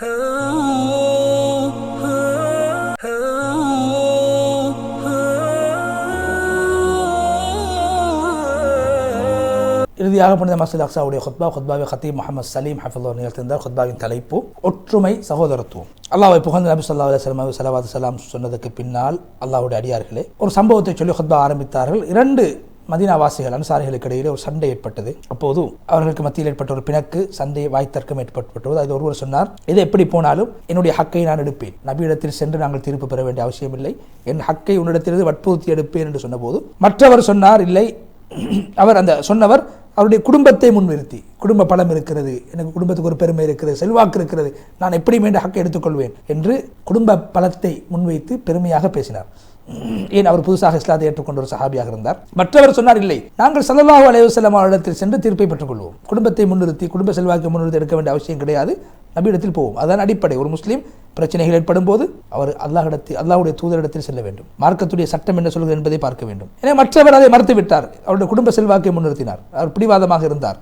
இறுதியாக புனித மசூல் அக்சாவுடைய ஹுத்பா ஹுத்பாவை ஹத்தீப் முகமது சலீம் ஹஃபுல்லா நிகழ்த்திருந்தார். ஹுத்பாவின் தலைப்பு ஒற்றுமை சகோதரத்துவம். அல்லாவை புகழ்ந்த நபி சொல்லா அலுவலம் சலவாத் சலாம் சொன்னதுக்கு பின்னால் அல்லாஹ்வுடைய அடியார்களே ஒரு சம்பவத்தை சொல்லி ஹுத்பா ஆரம்பித்தார்கள். இரண்டு மதீனாவாசிகள் அன்சாரிகளுக்கு இடையிலே ஒரு சண்டை ஏற்பட்டது. அப்போது அவர்களுக்கு மத்தியில் ஏற்பட்ட ஒரு பிணக்கு சண்டை வாய்த்தர்க்கம் ஏற்பட்டுவிட்டது. அது ஒருவர் சொன்னார் இது எப்படி போனாலும் என்னுடைய ஹக்கை நான் எடுப்பேன். நபியிடத்தில் சென்று நாங்கள் தீர்ப்பு பெற வேண்டிய அவசியமில்லை. என் ஹக்கை உன்னிடத்திலிருந்து வற்புறுத்தி எடுப்பேன் என்று சொன்னபோது மற்றவர் சொன்னார் இல்லை. அவர் அந்த சொன்னவர் அவருடைய குடும்பத்தை முன்னிறுத்தி. குடும்ப பலம் இருக்கிறது. எனக்கு குடும்பத்துக்கு ஒரு பெருமை இருக்கிறது. செல்வாக்கு இருக்கிறது. நான் எப்படி மீண்டும் ஹக்கை எடுத்துக்கொள்வேன் என்று குடும்ப பலத்தை முன்வைத்து பெருமையாக பேசினார். ஏன் அவர் புதுசாக இஸ்லாத்தை ஏற்றுக்கொண்ட ஒரு சஹாபியாக இருந்தார்? மற்றவர் சொன்னார் இல்லை நாங்கள் சல்லாஹூ அலைஹி அவரிடத்தில் சென்று தீர்ப்பை பெற்றுக்கொள்வோம். குடும்பத்தை முன்னிறுத்தி குடும்ப செல்வாக்கை முன்னிறுத்தி எடுக்க வேண்டிய அவசியம் கிடையாது. நபியிடத்தில் போவோம். அதான் அடிப்படை. ஒரு முஸ்லீம் பிரச்சனைகள் ஏற்படும் போது அவர் அல்லாஹிடத்தில் அல்லாஹ்வுடைய தூதரிடத்தில் செல்ல வேண்டும். மார்க்கத்துடைய சட்டம் என்ன சொல்கிறது என்பதை பார்க்க வேண்டும். எனவே மற்றவர் அதை மறுத்துவிட்டார். அவருடைய குடும்ப செல்வாக்கை முன்னிறுத்தினார். அவர் பிடிவாதமாக இருந்தார்.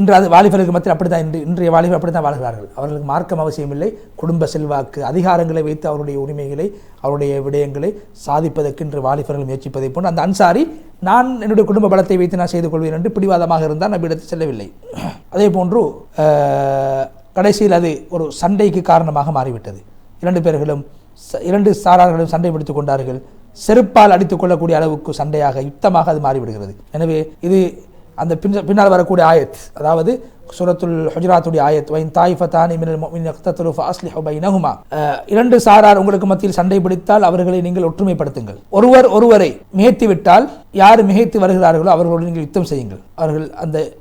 இன்று அது வாலிபர்களுக்கு மத்தியில் அப்படித்தான். இன்று இன்றைய வாலிபர் அப்படித்தான் வாழ்கிறார்கள். அவர்களுக்கு மார்க்கம் அவசியமில்லை குடும்ப செல்வாக்கு அதிகாரங்களை வைத்து அவருடைய உரிமைகளை அவருடைய விடயங்களை சாதிப்பதற்கு இன்று வாலிபர்கள் முயற்சிப்பதை போன்று அந்த அன்சாரி நான் என்னுடைய குடும்ப பலத்தை வைத்து நான் செய்து கொள்வேன் என்று பிடிவாதமாக இருந்தால் நபியிடத்தில் செல்லவில்லை. அதே போன்று கடைசியில் அது ஒரு சண்டைக்கு காரணமாக மாறிவிட்டது. இரண்டு பேர்களும் ச- இரண்டு சாரார்களும் சண்டை பிடித்துக் கொண்டார்கள். செருப்பால் அடித்துக் கொள்ளக்கூடிய அளவுக்கு சண்டையாக யுத்தமாக அது மாறிவிடுகிறது. எனவே இது அந்த பின் பின்னால் வரக்கூடிய ஆயத் அதாவது சுரத்துல் ஹுஜராத்துடைய ஆயத் வைன் தாயிஃபத்தானி மினல் முஃமினின் இக்தத்தலு பைனஹுமா. இரண்டு சாரார் உங்களுக்கு மத்தியில் சண்டை பிடித்தால் அவர்களை நீங்கள் ஒற்றுமைப்படுத்துங்கள். ஒருவர் ஒருவரை மிகைத்து விட்டால் யார் மிகைத்து வருகிறார்களோ அவர்களோடு நீங்கள் யுத்தம் செய்யுங்கள். அவர்கள் அந்த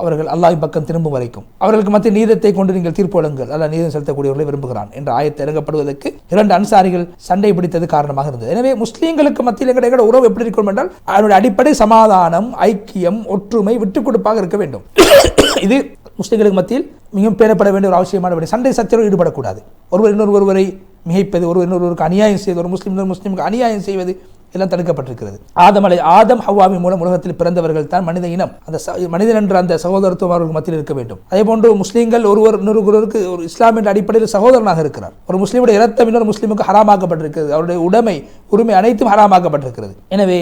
அவர்கள் அல்லாஹ் பக்கம் திரும்பும் வரைக்கும். அவர்களுக்கு மத்திய நீதத்தை கொண்டு நீங்கள் தீர்ப்பு வழங்குங்கள். அல்ல நீதம் செலுத்தக்கூடியவர்களை விரும்புகிறான் என்ற ஆயத்தை இறங்கப்படுவதற்கு இரண்டு அன்சாரிகள் சண்டை பிடித்தது காரணமாக இருந்தது. எனவே முஸ்லீம்களுக்கு மத்தியில் எங்களுடைய உறவு எப்படி இருக்கும் என்றால் அதனுடைய அடிப்படை சமாதானம் ஐக்கியம் ஒற்றுமை விட்டுக் கொடுப்பாக இருக்க வேண்டும். இது முஸ்லீம்களுக்கு மத்தியில் மிகவும் பேணப்பட வேண்டிய ஒரு அவசியமான விடயம் சண்டை சச்சரவு ஈடுபடக்கூடாது. ஒருவர் இன்னொரு ஒருவரை மிகைப்பது ஒருவர் இன்னொருவருக்கு அநியாயம் செய்வது ஒரு முஸ்லீம் முஸ்லீமுக்கு அநியாயம் செய்வது எல்லாம் தடுக்கப்பட்டிருக்கிறது. ஆதம் அலை ஆதம் ஹவ்வாமி மூலம் உலகத்தில் பிறந்தவர்கள் தான் மனித இனம். அந்த மனிதன் என்ற அந்த சகோதரத்துவம் அவர்கள் மத்தியில் இருக்க வேண்டும். அதே போன்று முஸ்லீம்கள் ஒருவர் இன்னொருவருக்கு ஒரு இஸ்லாம் என்ற அடிப்படையில் சகோதரனாக இருக்கிறார். ஒரு முஸ்லீமுடைய இரத்தம் இன்னொரு முஸ்லீமுக்கு ஹராமாக்கப்பட்டிருக்கிறது. அவருடைய உடைமை உரிமை அனைத்தும் ஹராமாக்கப்பட்டிருக்கிறது. எனவே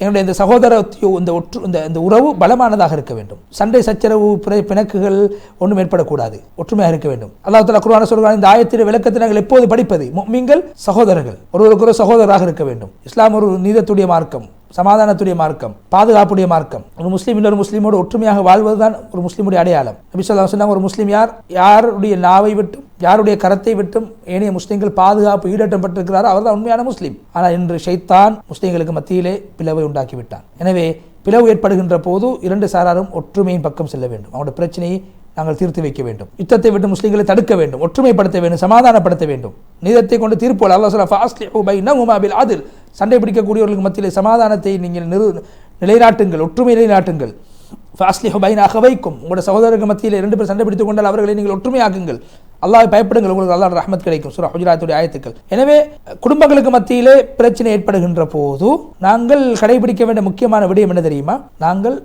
என்னுடைய இந்த சகோதரத்தையோ இந்த ஒற்று இந்த இந்த உறவு பலமானதாக இருக்க வேண்டும். சண்டை சச்சரவு பிற- பிணக்குகள் ஒன்றும் ஏற்படக்கூடாது. ஒற்றுமையாக இருக்க வேண்டும். அல்லாஹ் தலா குருவான சொல்கிறான் இந்த ஆயத்தின் விளக்கத்தை நாங்கள் எப்போது படிப்பது? நீங்கள் சகோதரர்கள். ஒருவருக்கு ஒரு சகோதரராக இருக்க வேண்டும். இஸ்லாம் ஒரு நீதத்துடைய மார்க்கம். சமாதானத்துடைய மார்க்கம் பாதுகாப்புடைய மார்க்கம். ஒரு முஸ்லீம் இன்னொரு முஸ்லீமோடு ஒற்றுமையாக வாழ்வதுதான் ஒரு முஸ்லீமுடைய அடையாளம். நபி சொன்னாங்க ஒரு முஸ்லீம் யார்? யாருடைய நாவை விட்டும் யாருடைய கரத்தை விட்டும் ஏனைய முஸ்லீம்கள் பாதுகாப்பு ஈடேற்றப்பட்டிருக்கிறாரோ அவர்தான் உண்மையான முஸ்லீம். ஆனால் இன்று ஷைத்தான் முஸ்லீம்களுக்கு மத்தியிலே பிளவை உண்டாக்கிவிட்டான். எனவே பிளவு ஏற்படுகின்ற போது இரண்டு சாராரும் ஒற்றுமையின் பக்கம் செல்ல வேண்டும். அவருடைய பிரச்சனையை நாங்கள் தீர்த்து வைக்க வேண்டும். யுத்தத்தை விட்டு முஸ்லீம்களை தடுக்க வேண்டும் ஒற்றுமைப்படுத்த வேண்டும் சமாதானப்படுத்த வேண்டும். நீதத்தை கொண்டு தீர்ப்பு வழங்க. அல்லாஹ் சொல்ல ஃபாஸ்லிஹு பைனஹுமா பில் அதில். சண்டை பிடிக்கக்கூடியவர்களுக்கு மத்தியில் சமாதானத்தை நீங்கள் நிறு நிலைநாட்டுங்கள் ஒற்றுமை நிலைநாட்டுங்கள். ஃபாஸ்லிஹு பைன அகவைக்கும் உங்களோட சகோதரர்கள் மத்தியில் இரண்டு பேர் சண்டை பிடித்துக் கொண்டால் அவர்களை நீங்கள் ஒற்றுமையாக்குங்கள். அல்லாஹ் பயப்படுங்கள் உங்களுக்கு அல்லாஹ் ரஹமத் கிடைக்கும். சுரா ஹுஜராத்துடைய ஆயத்துக்கள். எனவே குடும்பங்களுக்கு மத்தியிலே பிரச்சனை ஏற்படுகின்ற போது நாங்கள் கடைபிடிக்க வேண்டிய முக்கியமான விடயம் என்ன தெரியுமா? நாங்கள்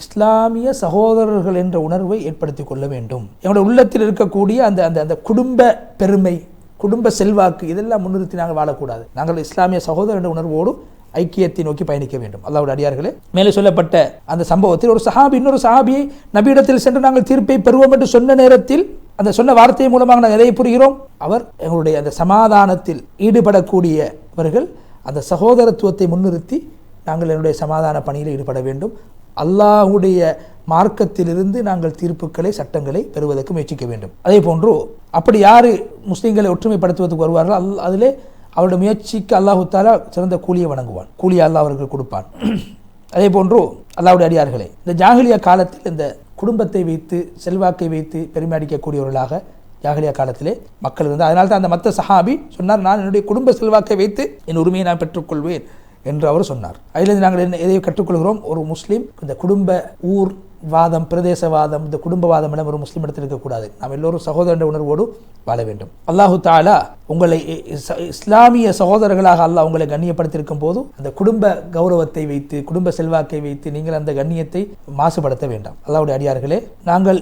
இஸ்லாமிய சகோதரர்கள் என்ற உணர்வை ஏற்படுத்திக் கொள்ள வேண்டும். எங்களுடைய உள்ளத்தில் இருக்கக்கூடிய அந்த அந்த அந்த குடும்ப பெருமை குடும்ப செல்வாக்கு இதெல்லாம் முன்னிறுத்தி நாங்கள் வாழக்கூடாது. நாங்கள் இஸ்லாமிய சகோதர என்ற உணர்வோடு ஐக்கியத்தை நோக்கி பயணிக்க வேண்டும். அல்லாவுடைய அடியார்களே மேலே சொல்லப்பட்ட அந்த சம்பவத்தில் ஒரு சஹாபி இன்னொரு சஹாபியை நபியிடத்தில் சென்று நாங்கள் தீர்ப்பை பெறுவோம் என்று சொன்ன நேரத்தில் அந்த சொன்ன வார்த்தை மூலமாக நாங்கள் எதை புரிகிறோம்? அவர் எங்களுடைய அந்த சமாதானத்தில் ஈடுபடக்கூடியவர்கள் அந்த சகோதரத்துவத்தை முன்னிறுத்தி நாங்கள் என்னுடைய சமாதான பணியில் ஈடுபட வேண்டும். அல்லாஹ்வுடைய மார்க்கத்திலிருந்து நாங்கள் தீர்ப்புகளை சட்டங்களை பெறுவதற்கு முயற்சிக்க வேண்டும். அதே போன்று அப்படி யார் முஸ்லீம்களை ஒற்றுமைப்படுத்துவதற்கு வருவார்களோ அல் அதிலே அவருடைய முயற்சிக்கு அல்லாஹுத்தாலா சிறந்த கூலியை வழங்குவான் கூலியை அல்லாஹ் அவர்கள் கொடுப்பான். அதே போன்று அல்லாவுடைய அடியார்களே இந்த ஜாகிலியா காலத்தில் இந்த குடும்பத்தை வைத்து செல்வாக்கை வைத்து பெருமை அடிக்கக்கூடியவர்களாக ஜாகிலியா காலத்திலே மக்கள் இருந்தால் அதனால தான் அந்த மத்த சஹாபி சொன்னார் நான் என்னுடைய குடும்ப செல்வாக்கை வைத்து என் உரிமையை நான் பெற்றுக்கொள்வேன் என்று அவர் சொன்னார். அதிலிருந்து நாங்கள் என்ன எதை கற்றுக்கொள்கிறோம். ஒரு முஸ்லீம் இந்த குடும்ப ஊர் வாதம் பிரதேசவாதம் இந்த குடும்பவாதம் எல்லாம் ஒரு முஸ்லீம் இடத்தில் இருக்கக்கூடாது. நாம் எல்லோரும் சகோதர உணர்வோடு வாழ வேண்டும். அல்லாஹு தாலா உங்களை இஸ்லாமிய சகோதரர்களாக அல்லாஹ் உங்களை கண்ணியப்படுத்தியிருக்கும் போது அந்த குடும்ப கௌரவத்தை வைத்து குடும்ப செல்வாக்கை வைத்து நீங்கள் அந்த கண்ணியத்தை மாசுபடுத்த வேண்டாம். அல்லாவுடைய அடியார்களே நாங்கள்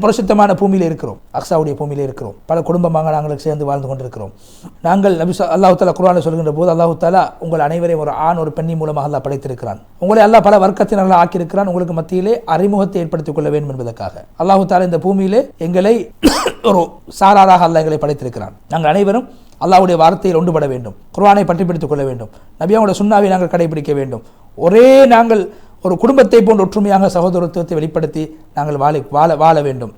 பரிசுத்தமான பூமியில் இருக்கிறோம். அக்ஸாவுடைய பூமியில் இருக்கிறோம். பல குடும்பமாக நாங்கள் சேர்ந்து வாழ்ந்து கொண்டிருக்கிறோம். நாங்கள் நபி சொ- தாலா குரானை சொல்கின்ற போது அல்லாஹு தாலா உங்கள் அனைவரையும் ஒரு ஆண் ஒரு பெண்ணி மூலமாக அல்லா படைத்திருக்கிறான். உங்களை அல்லா பல வர்க்கத்தினர்கள் ஆக்கியிருக்கிறான். உங்களுக்கு மத்தியிலே அறிமுகத்தை ஏற்படுத்திக் கொள்ள வேண்டும் என்பதற்காக. அல்லாஹு தாலா இந்த பூமியிலே எங்களை ஒரு சாராராக அல்லா எங்களை படைத்திருக்கிறான். நாங்கள் அனைவரும் அல்லாவுடைய வார்த்தையில் ஒன்றுபட வேண்டும். குர்வானை பற்றி பிடித்துக் கொள்ள வேண்டும். நபியாவோட சுண்ணாவை நாங்கள் கடைபிடிக்க வேண்டும். ஒரே நாங்கள் ஒரு குடும்பத்தை போன்ற ஒற்றுமையாக சகோதரத்துவத்தை வெளிப்படுத்தி நாங்கள் வாழ வாழ வாழ வேண்டும்.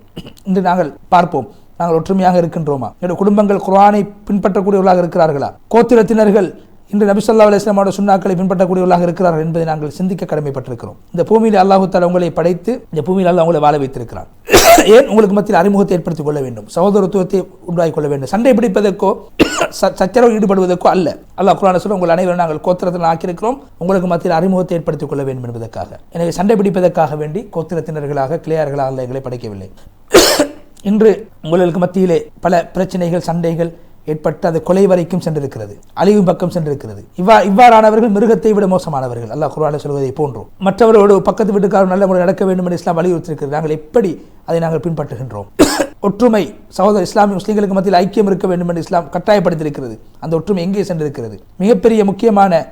இன்று நாங்கள் பார்ப்போம். நாங்கள் ஒற்றுமையாக இருக்கின்றோமா? என்னுடைய குடும்பங்கள் குரானை பின்பற்றக்கூடியவர்களாக இருக்கிறார்களா? கோத்திரத்தினர்கள் இன்று நபிசல்லா அலிஸ்லாமோட சுண்ணாக்களை பின்பற்றக்கூடியவர்களாக இருக்கிறார்கள் என்பதை நாங்கள் சிந்திக்க கடமைப்பட்டிருக்கிறோம். இந்த பூமியில் அல்லாஹு தஆலா உங்களை படைத்து இந்த பூமியில் அல்லாஹ் உங்களை வாழ வைத்திருக்கிறான். ஏன்? உங்களுக்கு மத்தியில் அறிமுகத்தை ஏற்படுத்திக் கொள்ள வேண்டும். சகோதரத்துவத்தை உண்டாகி கொள்ள வேண்டும். சண்டை பிடிப்பதற்கோ ச- சச்சரவு ஈடுபடுவதற்கோ அல்ல. அல்லாஹ் குரான சொல்ல உங்கள் அனைவரும் நாங்கள் கோத்திரத்தில் ஆக்கியிருக்கிறோம். உங்களுக்கு மத்தியில் அறிமுகத்தை ஏற்படுத்திக் கொள்ள வேண்டும் என்பதற்காக. எனவே சண்டை பிடிப்பதற்காக வேண்டி கோத்திரத்தினர்களாக கிளையார்களாக எங்களை படைக்கவில்லை. இன்று உங்களுக்கு மத்தியிலே பல பிரச்சனைகள் சண்டைகள் ஏற்பட்டு அது கொலை வரைக்கும் சென்றிருக்கிறது. அழிவு பக்கம் சென்றிருக்கிறது. இவ்வா இவ்வாறானவர்கள் மிருகத்தை விட மோசமானவர்கள். அல்லாஹ் குர்ஆனில் சொல்வதை போன்றோம். மற்றவர்களோடு பக்கத்து வீட்டுக்காரர் நல்ல முறை நடக்க வேண்டும் என்று இஸ்லாம் வலியுறுத்தியிருக்கிறது. நாங்கள் எப்படி அதை நாங்கள் பின்பற்றுகின்றோம்? ஒற்றுமை சகோதர இஸ்லாமிய முஸ்லீம்களுக்கு மத்தியில் ஐக்கியம் இருக்க வேண்டும் என்று இஸ்லாம் கட்டாயப்படுத்தியிருக்கிறது. அந்த ஒற்றுமை எங்கே சென்றிருக்கிறது? மிகப்பெரிய முக்கியமான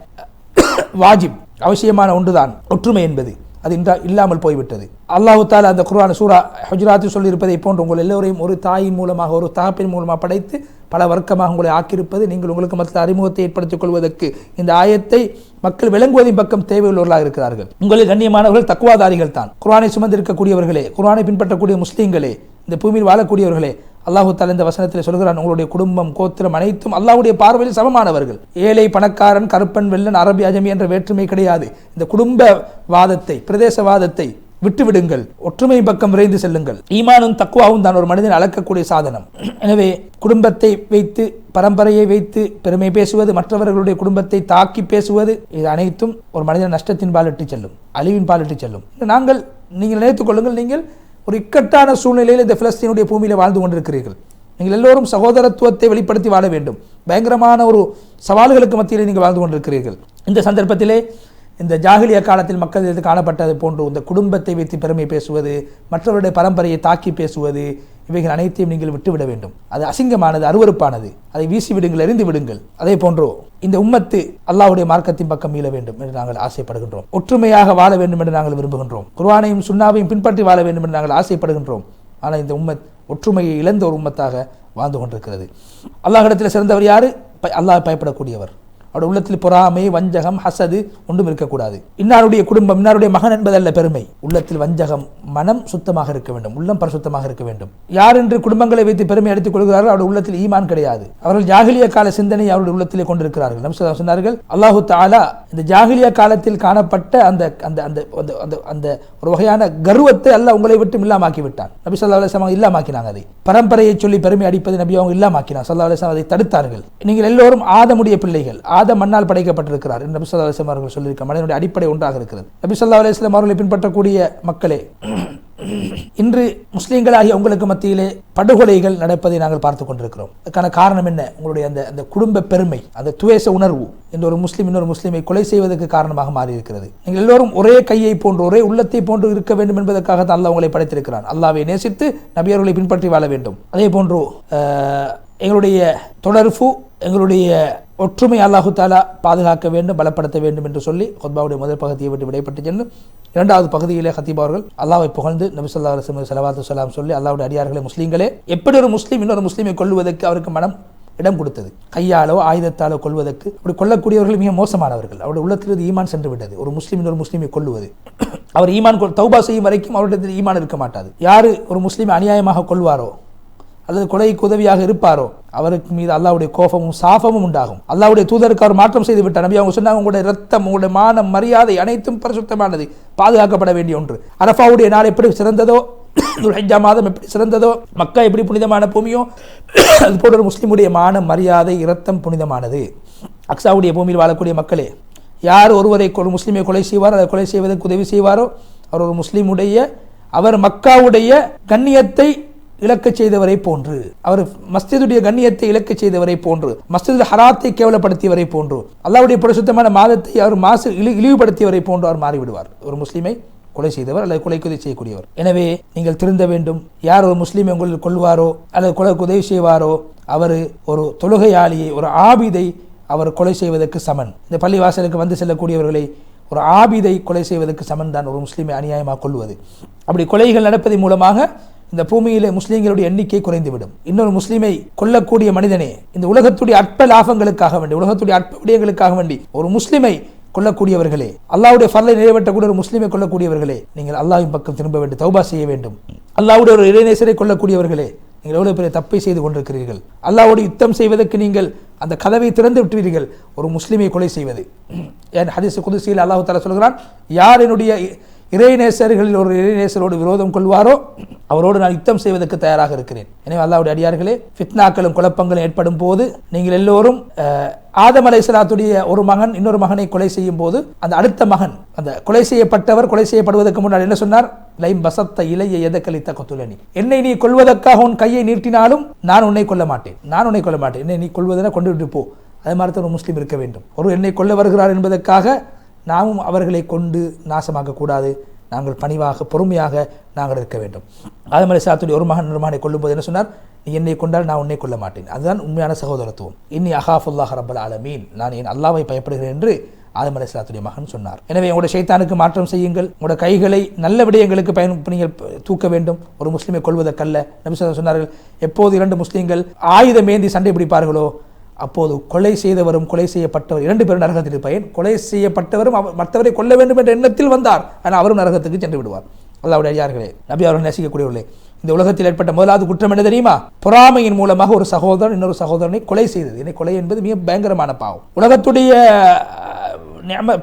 வாஜிப் அவசியமான ஒன்றுதான். ஒற்றுமை என்பது. அது இன்றா இல்லாமல் போய்விட்டது. அல்லாஹு தாலா அந்த குர்ஆன் சூரா ஹுஜராத்தில் சொல்லியிருப்பதை போன்று உங்கள் எல்லோரையும் ஒரு தாயின் மூலமாக ஒரு தகப்பின் மூலமாக படைத்து பல வர்க்கமாக உங்களை ஆக்கியிருப்பது நீங்கள் உங்களுக்கு மற்ற அறிமுகத்தை ஏற்படுத்திக் கொள்வதற்கு இந்த ஆயத்தை மக்கள் விளங்குவதின் பக்கம் தேவையுள்ளவர்களாக இருக்கிறார்கள். உங்களில் கண்ணியமானவர்கள் தக்குவாதாரிகள் தான். குர்ஆனை சுமந்திருக்கக்கூடியவர்களே குர்ஆனை பின்பற்றக்கூடிய முஸ்லீம்களே இந்த பூமியில் வாழக்கூடியவர்களே அல்லாஹு தாலா இந்த வசனத்தில் சொல்கிறான் உங்களுடைய குடும்பம் கோத்திரம் அனைத்தும் அல்லாஹுடைய பார்வையில் சமமானவர்கள். ஏழை பணக்காரன் கருப்பன் வெள்ளன் அரபி அஜமி என்ற வேற்றுமை கிடையாது. இந்த குடும்ப வாதத்தை பிரதேசவாதத்தை விட்டுவிடுங்கள். ஒற்றுமை பக்கம் விரைந்து செல்லுங்கள். ஈமானும் தக்குவாவும் தான் ஒரு மனிதன் அளக்கக்கூடிய சாதனம். எனவே குடும்பத்தை வைத்து பரம்பரையை வைத்து பெருமை பேசுவது மற்றவர்களுடைய குடும்பத்தை தாக்கி பேசுவது இது அனைத்தும் ஒரு மனிதன் நஷ்டத்தின் பாலிட்டு செல்லும் அழிவின் பாலிட்டு செல்லும். நாங்கள் நீங்கள் நினைத்துக் கொள்ளுங்கள் நீங்கள் ஒரு இக்கட்டான சூழ்நிலையில் இந்த பிலஸ்தீனுடைய பூமியில் வாழ்ந்து கொண்டிருக்கிறீர்கள். நீங்கள் எல்லோரும் சகோதரத்துவத்தை வெளிப்படுத்தி வாழ வேண்டும். பயங்கரமான ஒரு சவால்களுக்கு மத்தியில் நீங்கள் வாழ்ந்து கொண்டிருக்கிறீர்கள். இந்த சந்தர்ப்பத்திலே இந்த ஜாகிலிய காலத்தில் மக்கள் இது காணப்பட்டது போன்று இந்த குடும்பத்தை வைத்து பெருமை பேசுவது மற்றவருடைய பரம்பரையை தாக்கி பேசுவது இவைகள் அனைத்தையும் நீங்கள் விட்டுவிட வேண்டும். அது அசிங்கமானது அருவருப்பானது. அதை வீசி விடுங்கள் எறிந்து விடுங்கள். அதே போன்றோ இந்த உம்மத்து அல்லாஹ்வுடைய மார்க்கத்தின் பக்கம் மீள வேண்டும் என்று நாங்கள் ஆசைப்படுகின்றோம். ஒற்றுமையாக வாழ வேண்டும் என்று நாங்கள் விரும்புகின்றோம். குர்வானையும் சுண்ணாவையும் பின்பற்றி வாழ வேண்டும் என்று நாங்கள் ஆசைப்படுகின்றோம். ஆனால் இந்த உம்மத் ஒற்றுமையை இழந்த ஒரு உம்மத்தாக வாழ்ந்து கொண்டிருக்கிறது. அல்லாஹிடத்தில் சிறந்தவர் யாரு? ப- அல்லாஹ் பயப்படக்கூடியவர். அவருடைய உள்ளத்தில் பொறாமை வஞ்சகம் ஹசது ஒன்றும் இருக்கக்கூடாது. இன்னாருடைய குடும்பம் இன்னாருடைய மகன் என்பதல்ல பெருமை. உள்ளத்தில் வஞ்சகம் மனம் சுத்தமாக இருக்க வேண்டும். உள்ளம் பரிசுத்தமாக இருக்க வேண்டும். யார் என்று குடும்பங்களை வைத்து பெருமை எடுத்துக் கொள்கிறார்கள் அவருடைய உள்ளத்தில் ஈமான் கிடையாது. அவர்கள் ஜாகிலிய கால சிந்தனை அவருடைய உள்ளத்திலே கொண்டிருக்கிறார்கள். நபி சொன்னார்கள் அல்லாஹு தாலா இந்த ஜாகிலிய காலத்தில் காணப்பட்ட அந்த அந்த அந்த அந்த- அந்த அந்த ஒரு வகையான கர்வத்தை அல்ல உங்களை விட்டு இல்லாமாக்கி விட்டான் நபி சொல்லா அலைஹி இல்லாமாக்கினாங்க அதை. பரம்பரையை சொல்லி பெருமை அடிப்பது நபி அவங்க இல்லாமாக்கினார் சொல்லா அலைஹி அதை தடுத்தார்கள். நீங்கள் எல்லோரும் ஆதமுடைய பிள்ளைகள். ஆத மண்ணால் படைக்கப்பட்டிருக்கிறார் என்று நபி ஸல்லல்லாஹு அலைஹி அவர்கள் சொல்லியிருக்க மனிதனுடைய அடிப்படை ஒன்றாக இருக்கிறது. நபி ஸல்லல்லாஹு அலைஹி அவர்களை பின்பற்றக்கூடிய மக்களே இன்று முஸ்லீம்களாகிய உங்களுக்கு மத்தியிலே படுகொலைகள் நடப்பதை நாங்கள் பார்த்து கொண்டிருக்கிறோம். அதுக்கான காரணம் என்ன? உங்களுடைய அந்த அந்த குடும்ப பெருமை அந்த துவேச உணர்வு இந்த ஒரு முஸ்லீம் இன்னொரு முஸ்லீமை கொலை செய்வதற்கு காரணமாக மாறி இருக்கிறது நீங்கள் எல்லோரும் ஒரே கையை போன்று ஒரே உள்ளத்தை போன்று இருக்க வேண்டும் என்பதற்காக தான் அல்லா உங்களை படைத்திருக்கிறான். அல்லாவை நேசித்து நபியர்களை பின்பற்றி வாழ வேண்டும். அதே போன்று எங்களுடைய தொடர்பு எங்களுடைய ஒற்றுமை அல்லாஹு தாலா பாதுகாக்க வேண்டும் பலப்படுத்த வேண்டும் என்று சொல்லி ஹொத்பாவுடைய முதல் பகுதியை விட்டு விடைபெற்று சென்று இரண்டாவது பகுதியிலே ஹத்தீப் அவர்கள் அல்லாவை புகழ்ந்து நபிசல்லா அலுவலம் அலைஹி சொல்லாம் சொல்லி அல்லாஹ்வுடைய அடியார்களே முஸ்லீம்களே எப்படி ஒரு முஸ்லீம் இன்னொரு முஸ்லீமை கொள்வதற்கு அவருக்கு மனம் இடம் கொடுத்தது? கையாலோ ஆயுதத்தாலோ கொள்வதற்கு அப்படி கொல்லக்கூடியவர்கள் மிக மோசமானவர்கள். அவருடைய உள்ளத்திலிருந்து ஈமான் சென்று விட்டது. ஒரு முஸ்லீம் இன்னொரு முஸ்லீமை கொள்வது அவர் ஈமான் கொள்- தௌபா செய்யும் வரைக்கும் அவருடைய ஈமான் இருக்க மாட்டாது. யாரு ஒரு முஸ்லீமை அநியாயமாக கொள்வாரோ அல்லது கொலைக்கு உதவியாக இருப்பாரோ? அவருக்கு மீது அல்லாவுடைய கோபமும் சாபமும் உண்டாகும். அல்லாவுடைய தூதருக்கு அவர் மாற்றம் செய்து விட்டார். நபி அவங்க சொன்னாங்க உங்களுடைய ரத்தம் உங்களுடைய மானம் மரியாதை அனைத்தும் பரிசுத்தமானது. பாதுகாக்கப்பட வேண்டிய ஒன்று. அரஃபாவுடைய நாள் எப்படி சிறந்ததோ துல்ஹிஜ்ஜா மாதம் எப்படி சிறந்ததோ மக்கா எப்படி புனிதமான பூமியோ அது போன்ற ஒரு மானம் மரியாதை இரத்தம் புனிதமானது. அக்ஸாவுடைய பூமியில் வாழக்கூடிய மக்களே யார் ஒருவரை ஒரு முஸ்லீமை கொலை செய்வாரோ அதை கொலை செய்வதற்கு உதவி செய்வாரோ அவர் ஒரு முஸ்லீமுடைய அவர் மக்காவுடைய கண்ணியத்தை இழக்கச் செய்தவரை போன்று. அவர் மஸ்ஜிதுடைய கண்ணியத்தை இழக்கச் செய்தவரை போன்று. மஸ்ஜிது ஹராத்தை கேவலப்படுத்தியவரை போன்று. அல்லாவுடைய பரிசுத்தமான மாதத்தை அவர் மாசு இழி இழிவுபடுத்தியவரை போன்று அவர் மாறிவிடுவார். ஒரு முஸ்லீமை கொலை செய்தவர் அல்லது கொலை உதவி செய்யக்கூடியவர். எனவே நீங்கள் திருந்த வேண்டும். யார் ஒரு முஸ்லீம் உங்களில் கொள்வாரோ அல்லது கொலைக்கு உதவி செய்வாரோ அவர் ஒரு தொழுகையாளியை ஒரு ஆபிதை அவர் கொலை செய்வதற்கு சமன். இந்த பள்ளிவாசலுக்கு வந்து செல்லக்கூடியவர்களை ஒரு ஆபிதை கொலை செய்வதற்கு சமன் தான் ஒரு முஸ்லீமை அநியாயமாக கொள்வது அப்படி கொலைகள் நடப்பதன் மூலமாக இந்த பூமியிலே முஸ்லீம்களுடைய எண்ணிக்கை குறைந்துவிடும். இன்னொரு முஸ்லீமை கொல்லக்கூடிய மனிதனே இந்த உலகத்துடைய அற்ப லாபங்களுக்காக வேண்டி உலகத்துடைய அற்ப விடயங்களுக்காக வேண்டி ஒரு முஸ்லீமை கொல்லக்கூடியவர்களே அல்லாவுடைய ஃபல்லை நிறைவேற்றக்கூடிய ஒரு முஸ்லீமை கொல்லக்கூடியவர்களே நீங்கள் அல்லாவின் பக்கம் திரும்ப வேண்டும் தௌபா செய்ய வேண்டும். அல்லாவுடைய ஒரு இளைநேசரை கொல்லக்கூடியவர்களே நீங்கள் எவ்வளவு பெரிய தப்பை செய்து கொண்டிருக்கிறீர்கள். அல்லாவோடு யுத்தம் செய்வதற்கு நீங்கள் அந்த கதவை திறந்து விட்டுவீர்கள் ஒரு முஸ்லீமை கொலை செய்வது. ஏன் ஹதீஸ் குதிசியில் அல்லாஹு தாலா சொல்கிறான் யார் என்னுடைய இறைநேசர்களில் ஒரு இறைநேசரோடு விரோதம் கொள்வாரோ அவரோடு நான் யுத்தம் செய்வதற்கு தயாராக இருக்கிறேன். எனவே அல்லாவுடைய அடியார்களே ஃபித்னாக்களும் குழப்பங்களும் ஏற்படும் போது நீங்கள் எல்லோரும் ஆதம் அலை சலாத்துடைய ஒரு மகன் இன்னொரு மகனை கொலை செய்யும் போது அந்த அடுத்த மகன் அந்த கொலை செய்யப்பட்டவர் கொலை செய்யப்படுவதற்கு முன்னால் என்ன சொன்னார்? லைம் பசத்த எதை கழித்த கொத்துலனி? என்னை நீ கொள்வதற்காக உன் கையை நீட்டினாலும் நான் உன்னை கொல்ல மாட்டேன். நான் உன்னை கொல்ல மாட்டேன். என்னை நீ கொள்வதென கொண்டு விட்டு போ. அது மாதிரி தான் ஒரு முஸ்லீம் இருக்க வேண்டும். ஒரு என்னை கொல்ல வருகிறார் என்பதற்காக நாமும் அவர்களை கொண்டு நாசமாக்கக்கூடாது. நாங்கள் பணிவாக பொறுமையாக நாங்கள் இருக்க வேண்டும். அதே மாதிரி சாத்துடைய ஒரு மகன் ஒரு மகனை கொல்லும்போது என்ன சொன்னார்? நீ என்னை கொண்டால் நான் உன்னை கொள்ள மாட்டேன். அதுதான் உண்மையான சகோதரத்துவம். இன்னி அஹாஃபுல்லாஹ் ரபல் ஆலமீன். நான் என் அல்லாவை பயப்படுகிறேன் என்று ஆதம் அலைஹிஸ்ஸலாத்துடைய மகன் சொன்னார். எனவே உங்களுடைய ஷைத்தானுக்கு மாற்றம் செய்யுங்கள். உங்களோட கைகளை நல்ல விடயங்களுக்கு பயன் நீங்கள் தூக்க வேண்டும். ஒரு முஸ்லீமை கொள்வதற்கல்ல நபி சொன்னார்கள் எப்போது இரண்டு முஸ்லீம்கள் ஆயுதம் ஏந்தி சண்டை பிடிப்பார்களோ அப்போது கொலை செய்தவரும் கொலை செய்யப்பட்டவர் இரண்டு பேரும் நரகத்தில் பயன் கொலை செய்யப்பட்டவரும் அவர் மற்றவரை கொல்ல வேண்டும் என்ற எண்ணத்தில் வந்தார். ஆனால் அவரும் நரகத்துக்கு சென்று விடுவார். அல்லாவுடைய அடியார்களே நபி அவர்கள் நேசிக்கக்கூடியவர்களே இந்த உலகத்தில் ஏற்பட்ட முதலாவது குற்றம் என்ன தெரியுமா? பொறாமையின் மூலமாக ஒரு சகோதரன் இன்னொரு சகோதரனை கொலை செய்தது. என்னை கொலை என்பது மிக பயங்கரமான பாவம். உலகத்துடைய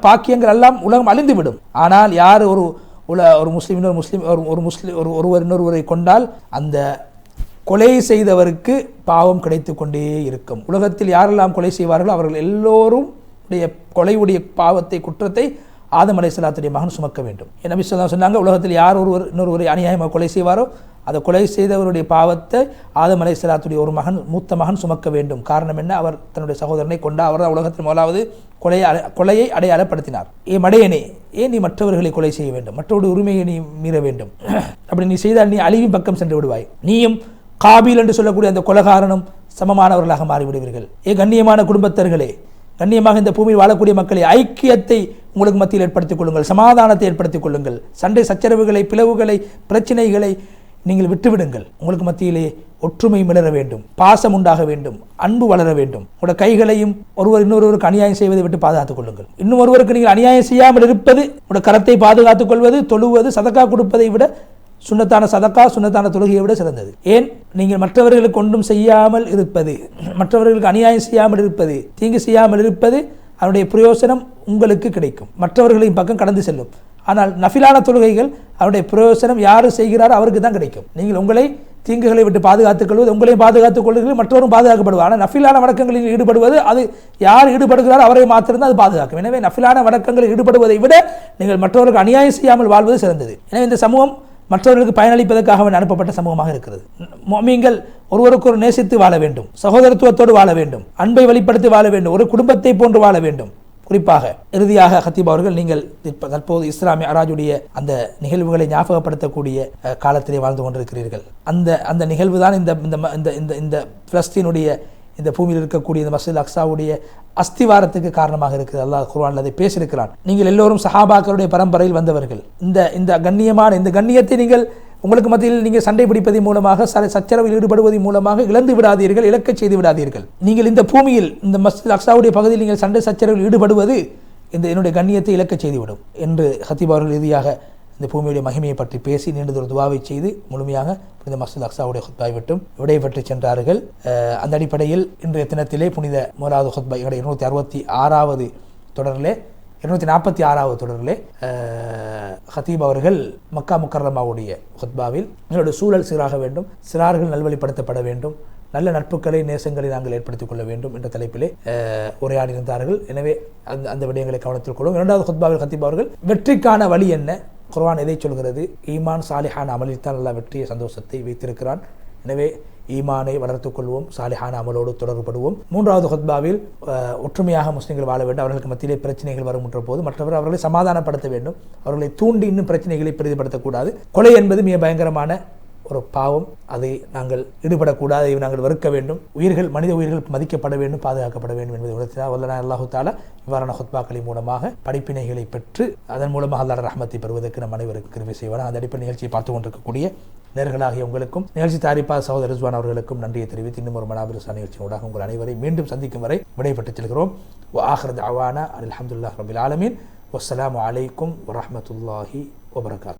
பாக்கியங்கள் எல்லாம் உலகம் அழிந்துவிடும். ஆனால் யார் ஒரு உல ஒரு முஸ்லீம் இன்னொரு முஸ்லீம் ஒரு ஒரு முஸ்லீம் ஒரு ஒருவர் இன்னொருவரை கொண்டால் அந்த கொலை செய்தவருக்கு பாவம் கிடைத்து கொண்டே இருக்கும். உலகத்தில் யாரெல்லாம் கொலை செய்வார்களோ அவர்கள் எல்லோரும் உடைய கொலையுடைய பாவத்தை குற்றத்தை ஆதம் அலைஹிஸ்ஸலாத்துடைய மகன் சுமக்க வேண்டும். என் நபி சொன்னாங்க உலகத்தில் யார் ஒருவர் இன்னொருவரை அநியாயமாக கொலை செய்வாரோ அதை கொலை செய்தவருடைய பாவத்தை ஆதம் அலைஹிஸ்ஸலாத்துடைய ஒரு மகன் மூத்த மகன் சுமக்க வேண்டும். காரணம் என்ன? அவர் தன்னுடைய சகோதரனை கொண்டு அவர் தான் உலகத்தில் முதலாவது கொலை கொலையை அடையாளப்படுத்தினார். ஏ மடையனே ஏன் நீ மற்றவர்களை கொலை செய்ய வேண்டும்? மற்றவருடைய உரிமையை நீ மீற வேண்டும்? அப்படி நீ செய்தால் நீ அழிவின் பக்கம் சென்று விடுவாய். நீயும் காபில் என்று சொல்லக்கூடிய அந்த கொலகாரனும் சமமானவர்களாக மாறிவிடுவீர்கள். ஏ கண்ணியமான குடும்பத்தர்களே கண்ணியமாக இந்த பூமியில் வாழக்கூடிய மக்களை ஐக்கியத்தை உங்களுக்கு மத்தியில் ஏற்படுத்திக் கொள்ளுங்கள் சமாதானத்தை ஏற்படுத்திக் கொள்ளுங்கள். சண்டை சச்சரவுகளை பிளவுகளை பிரச்சனைகளை நீங்கள் விட்டுவிடுங்கள். உங்களுக்கு மத்தியிலே ஒற்றுமை மிளர வேண்டும் பாசம் உண்டாக வேண்டும் அன்பு வளர வேண்டும். உங்களோட கைகளையும் ஒருவர் இன்னொருவருக்கு அநியாயம் செய்வதை விட்டு பாதுகாத்துக் கொள்ளுங்கள். இன்னும் ஒருவருக்கு நீங்கள் அநியாயம் செய்யாமல் இருப்பது உங்களோட கரத்தை பாதுகாத்துக் கொள்வது தொழுவது சதக்கா கொடுப்பதை விட சுண்ணத்தான சதக்கா சுண்ணத்தான தொழுகையை விட சிறந்தது. ஏன்? நீங்கள் மற்றவர்களுக்கு ஒன்றும் செய்யாமல் இருப்பது மற்றவர்களுக்கு அநியாயம் செய்யாமல் இருப்பது தீங்கு செய்யாமல் இருப்பது அதனுடைய பிரயோசனம் உங்களுக்கு கிடைக்கும். மற்றவர்களின் பக்கம் கடந்து செல்லும். ஆனால் நஃபிலான தொழுகைகள் அவருடைய பிரயோசனம் யார் செய்கிறாரோ அவருக்கு தான் கிடைக்கும். நீங்கள் உங்களை தீங்குகளை விட்டு பாதுகாத்துக் கொள்வது உங்களையும் பாதுகாத்துக் கொள்ளுங்கள் மற்றவரும் பாதுகாக்கப்படுவார். ஆனால் நஃபிலான வணக்கங்களில் ஈடுபடுவது அது யார் ஈடுபடுகிறாரோ அவரை மாத்திருந்தால் அது பாதுகாக்கும். எனவே நஃபிலான வணக்கங்களில் ஈடுபடுவதை விட நீங்கள் மற்றவர்களுக்கு அநியாயம் செய்யாமல் வாழ்வது சிறந்தது. எனவே இந்த சமூகம் மற்றவர்களுக்கு பயனளிப்பதற்காக அனுப்பப்பட்ட சமூகமாக இருக்கிறது மொமீன்கள் ஒருவருக்கொரு நேசித்து வாழ வேண்டும் சகோதரத்துவத்தோடு வாழ வேண்டும் அன்பை வெளிப்படுத்தி வாழ வேண்டும் ஒரு குடும்பத்தை போன்று வாழ வேண்டும் குறிப்பாக இறுதியாக ஹத்தீப் அவர்கள் நீங்கள் தற்போது இஸ்லாமிய அராஜுடைய அந்த நிகழ்வுகளை ஞாபகப்படுத்தக்கூடிய காலத்திலே வாழ்ந்து கொண்டிருக்கிறீர்கள் அந்த அந்த நிகழ்வு தான் இந்த இந்த ம- இந்த இந்த இந்த பிலஸ்தீனுடைய இந்த பூமியில் இருக்கக்கூடிய இந்த மஸ்ஜித் அக்ஸாவுடைய அஸ்திவாரத்துக்கு காரணமாக இருக்குது. அல்லாஹ் குர்வான் அதை பேசியிருக்கிறான். நீங்கள் எல்லோரும் சஹாபாக்களுடைய பரம்பரையில் வந்தவர்கள். இந்த இந்த கண்ணியமான இந்த கண்ணியத்தை நீங்கள் உங்களுக்கு மத்தியில் நீங்கள் சண்டை பிடிப்பதன் மூலமாக ச- சச்சரவில் ஈடுபடுவதன் மூலமாக இழந்து விடாதீர்கள் இழக்க செய்து விடாதீர்கள். நீங்கள் இந்த பூமியில் இந்த மஸ்ஜித் அக்ஸாவுடைய பகுதியில் நீங்கள் சண்டை சச்சரவில் ஈடுபடுவது இந்த என்னுடைய கண்ணியத்தை இழக்கச் செய்துவிடும் என்று ஹத்தீப் அவர்கள் இறுதியாக இந்த பூமியுடைய மகிமையை பற்றி பேசி நீண்டதொரு துவாவை செய்து முழுமையாக புனித மசூத் அக்ஸாவுடைய ஹுத்பாய் விட்டும் விடைபெற்று சென்றார்கள். அந்த அடிப்படையில் இன்றைய தினத்திலே புனித முதலாவது ஹுத்பாய் எங்களுடைய இருநூத்தி அறுபத்தி ஆறாவது தொடரிலே இருநூத்தி நாற்பத்தி ஆறாவது தொடரிலே ஹத்தீப் அவர்கள் மக்கா முக்கர்ரமாவுடைய ஹுத்பாவில் எங்களுடைய சூழல் சீராக வேண்டும் சிறார்கள் நல்வழிப்படுத்தப்பட வேண்டும் நல்ல நட்புகளை நேசங்களை நாங்கள் ஏற்படுத்திக் கொள்ள வேண்டும் என்ற தலைப்பிலே உரையாடி உரையாடியிருந்தார்கள். எனவே அந்த அந்த விடயங்களை கவனத்தில் கொள்ளும் இரண்டாவது ஹுத்பாவில் ஹத்தீப் அவர்கள் வெற்றிக்கான வழி என்ன? குர்வான் எதை சொல்கிறது? ஈமான் சாலிஹான் அமலில் தான் நல்லா வெற்றிய சந்தோஷத்தை வைத்திருக்கிறான். எனவே ஈமானை வளர்த்துக் கொள்வோம் சாலிஹான அமலோடு தொடர்படுவோம் மூன்றாவது ஹொத்பாவில் ஒற்றுமையாக முஸ்லீம்கள் வாழ வேண்டும். அவர்களுக்கு மத்தியிலே பிரச்சனைகள் வரும் போது மற்றவர் அவர்களை சமாதானப்படுத்த வேண்டும். அவர்களை தூண்டி இன்னும் பிரச்சனைகளை பெரிதுபடுத்தக்கூடாது கொலை என்பது மிக பயங்கரமான ஒரு பாவம். அதை நாங்கள் ஈடுபடக்கூடாது. நாங்கள் வெறுக்க வேண்டும். உயிர்கள் மனித உயிர்கள் மதிக்கப்பட வேண்டும் பாதுகாக்கப்பட வேண்டும் என்பதை உணர்த்தினார் வல்லனா அல்லாஹு தாலா இவ்வாறான ஹொத்பாக்களின் மூலமாக படிப்பினைகளை பெற்று அதன் மூலமாக அல்லாஹ் ரஹமத்தை பெறுவதற்கு நம் அனைவருக்கு கிருமி செய்வார் அந்த அடிப்படை நிகழ்ச்சியை பார்த்து கொண்டிருக்கக்கூடிய நேர்களாகிய உங்களுக்கும் நிகழ்ச்சி தாரிப்பா சகோதர ரிஸ்வான் அவர்களுக்கும் நன்றியை தெரிவித்து இன்னும் ஒரு மனாபிரசா நிகழ்ச்சியோடாக உங்கள் அனைவரை மீண்டும் சந்திக்கும் வரை விடைபெற்றுச் செல்கிறோம். ஆஹ்ரத் அவானா அல்ஹம்துல்லாஹ் ரபில் ஆலமீன். வஸ்ஸலாமு அலைக்கும் வரமத்துல்லாஹி வபரகாத்.